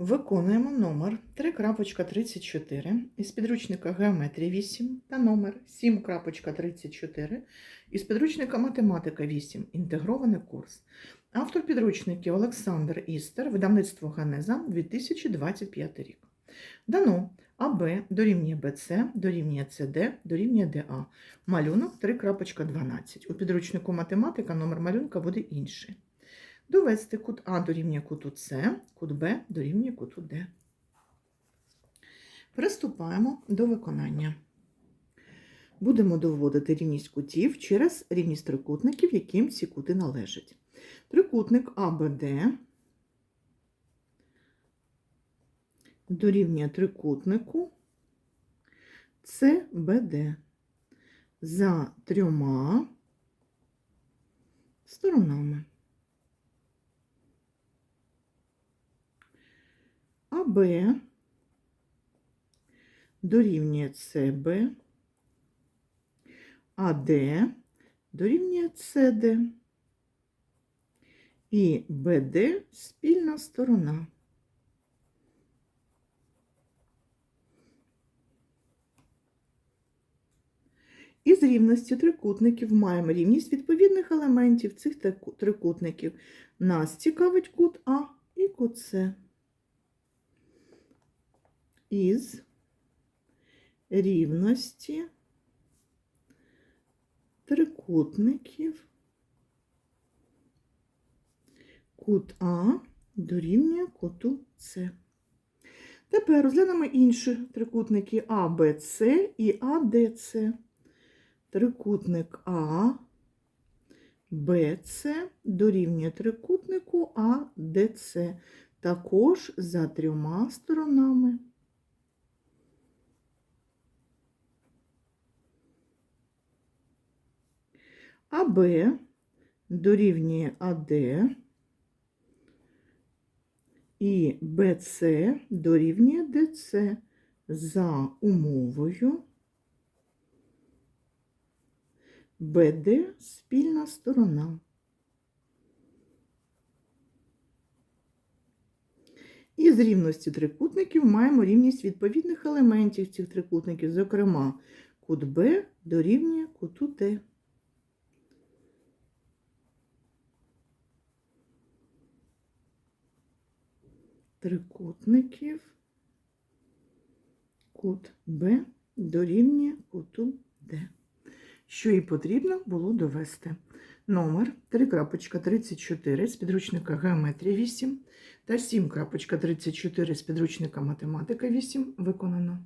Виконуємо номер 3.34 із підручника Геометрія 8 та номер 7.34 із підручника Математика 8. Інтегрований курс. Автор підручників Олександр Істер, видавництво Ганеза 2025 рік. Дано АБ дорівнює БЦ, дорівнює СД, дорівнює ДА. Малюнок 3.12. У підручнику математика номер малюнка буде інший. Довести кут А дорівнює куту С, кут Б дорівнює куту Д. Приступаємо до виконання. Будемо доводити рівність кутів через рівність трикутників, яким ці кути належать. Трикутник АБД дорівнює трикутнику СБД за трьома сторонами. АБ дорівнює СБ, АД дорівнює СД і БД спільна сторона. Із рівності трикутників маємо рівність відповідних елементів цих трикутників. Нас цікавить кут А і кут С. Із рівності трикутників кут А дорівнює куту С. Тепер розглянемо інші трикутники А, Б, С і АДЦ. Трикутник А, БЦ дорівнює трикутнику АДЦ, також за трьома сторонами. АБ дорівнює АД і БЦ дорівнює ДЦ за умовою БД спільна сторона. Із рівності трикутників маємо рівність відповідних елементів цих трикутників, зокрема, кут Б дорівнює куту Д. Трикутників кут Б дорівнює куту Д що і потрібно було довести. Номер 3.34 з підручника Геометрія 8 та 7.34 з підручника Математика 8 виконано.